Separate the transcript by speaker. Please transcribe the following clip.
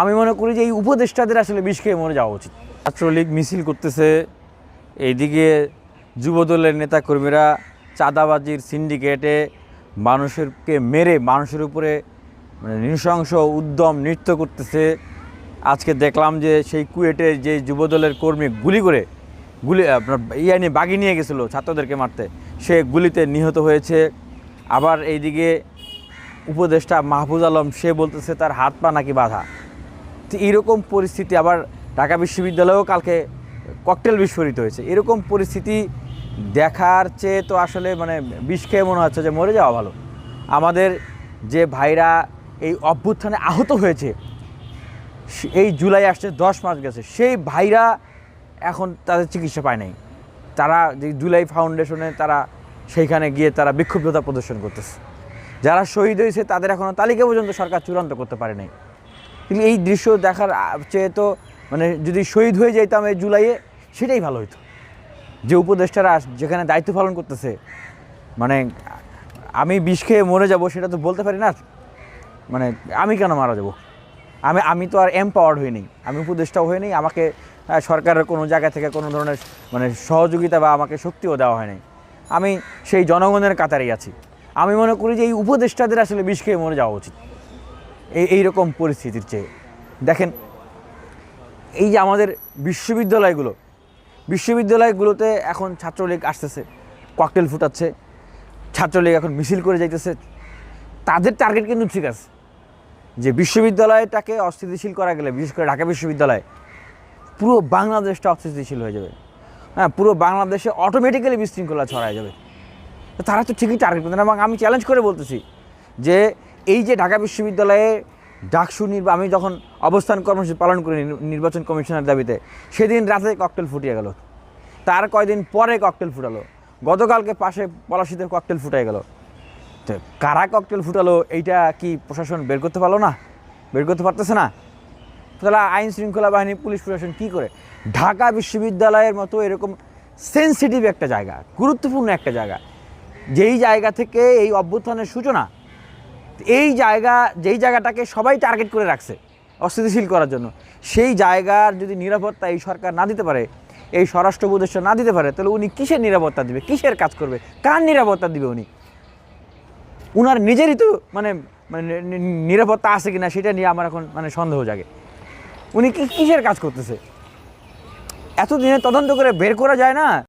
Speaker 1: আমি মনে করি যে এই উপদেষ্টাদের আসলে বিষ খেয়ে মরে যাওয়া উচিত। ছাত্রলীগ মিছিল করতেছে, এইদিকে যুবদলের নেতাকর্মীরা চাঁদাবাজির সিন্ডিকেটে মানুষেরকে মেরে, মানুষের উপরে মানে নৃশংস উদ্যম নৃত্য করতেছে। আজকে দেখলাম যে সেই কুয়েটে যে যুবদলের কর্মী গুলি করে, গুলি, আপনার ইয়ে নিয়ে বাগি নিয়ে গেছিল ছাত্রদেরকে মারতে, সে গুলিতে নিহত হয়েছে। আবার এইদিকে উপদেষ্টা মাহফুজ আলম, সে বলতেছে তার হাত পা নাকি বাধা। এরকম পরিস্থিতি আবার ঢাকা বিশ্ববিদ্যালয়েও কালকে ককটেল বিস্ফোরিত হয়েছে। এরকম পরিস্থিতি দেখার চেয়ে তো আসলে মানে বিষ খেয়ে মনে হচ্ছে যে মরে যাওয়া ভালো। আমাদের যে ভাইরা এই অভ্যুত্থানে আহত হয়েছে এই জুলাই আসছে, দশ মাস গেছে, সেই ভাইরা এখন তাদের চিকিৎসা পায় নাই। তারা যে জুলাই ফাউন্ডেশনে তারা সেইখানে গিয়ে তারা বিক্ষুব্ধতা প্রদর্শন করতেছে। যারা শহীদ হয়েছে তাদের এখনও তালিকা পর্যন্ত সরকার চূড়ান্ত করতে পারে নাই। কিন্তু এই দৃশ্য দেখার চেয়ে তো মানে যদি শহীদ হয়ে যাইতাম এই জুলাইয়ে, সেটাই ভালো হতো যে উপদেষ্টারা যেখানে দায়িত্ব পালন করতেছে মানে আমি বিষ খেয়ে মরে যাব সেটা তো বলতে পারি না। মানে আমি কেন মারা যাব? আমি আমি তো আর এমপাওয়ার্ড হইনি আমি উপদেষ্টাও হয়ে নেই, আমাকে সরকারের কোনো জায়গা থেকে কোনো ধরনের মানে সহযোগিতা বা আমাকে শক্তিও দেওয়া হয়নি আমি সেই জনগণের কাতারেই আছি। আমি মনে করি যে এই উপদেষ্টাদের আসলে বিষ খেয়ে মরে যাওয়া উচিত। এই এইরকম পরিস্থিতির চেয়ে। দেখেন, এই যে আমাদের বিশ্ববিদ্যালয়গুলো, বিশ্ববিদ্যালয়গুলোতে এখন ছাত্রলীগ আসতেছে, ককটেল ফুটাচ্ছে, ছাত্রলীগ এখন মিছিল করে যাইতেছে। তাদের টার্গেট কিন্তু ঠিক আছে, যে বিশ্ববিদ্যালয়টাকে অস্থিতিশীল করা গেলে, বিশেষ করে ঢাকা বিশ্ববিদ্যালয়, পুরো বাংলাদেশটা অস্থিতিশীল হয়ে যাবে। হ্যাঁ পুরো বাংলাদেশে অটোমেটিক্যালি বিশৃঙ্খলা ছড়ায় যাবে। তারা তো ঠিকই টার্গেট করতেন এবং আমি চ্যালেঞ্জ করে বলতেছি যে এই যে ঢাকা বিশ্ববিদ্যালয়ে ডাকসু নির্বা আমি যখন অবস্থান কর্মসূচি পালন করি নির- নির্বাচন কমিশনের দাবিতে, সেদিন রাতে ককটেল ফুটিয়ে গেল। তার কয়দিন পরে ককটেল ফুটালো। গতকালকে পাশে পলাশিতে ককটেল ফুটাই গেল। তো কারা ককটেল ফুটালো, এইটা কি প্রশাসন বের করতে পারল না? বের করতে পারতেছে না? তাহলে আইন শৃঙ্খলা বাহিনী, পুলিশ প্রশাসন কি করে? ঢাকা বিশ্ববিদ্যালয়ের মতো এরকম সেন্সিটিভ একটা জায়গা, গুরুত্বপূর্ণ একটা জায়গা, যেই জায়গা থেকে এই অভ্যুত্থানের সূচনা এই জায়গা, যেই জায়গাটাকে সবাই টার্গেট করে রাখছে অস্থিতিশীল করার জন্য, সেই জায়গার যদি নিরাপত্তা এই সরকার না দিতে পারে, এই স্বরাষ্ট্র উপদেষ্টা না দিতে পারে, তাহলে উনি কিসের নিরাপত্তা দিবে, কিসের কাজ করবে, কার নিরাপত্তা দিবে উনি? উনার নিজেরই তো মানে মানে নিরাপত্তা আছে কিনা সেটা নিয়ে আমার এখন মানে সন্দেহ জাগে। উনি কি কিসের কাজ করতেছে? এতদিনে তদন্ত করে বের করা যায় না?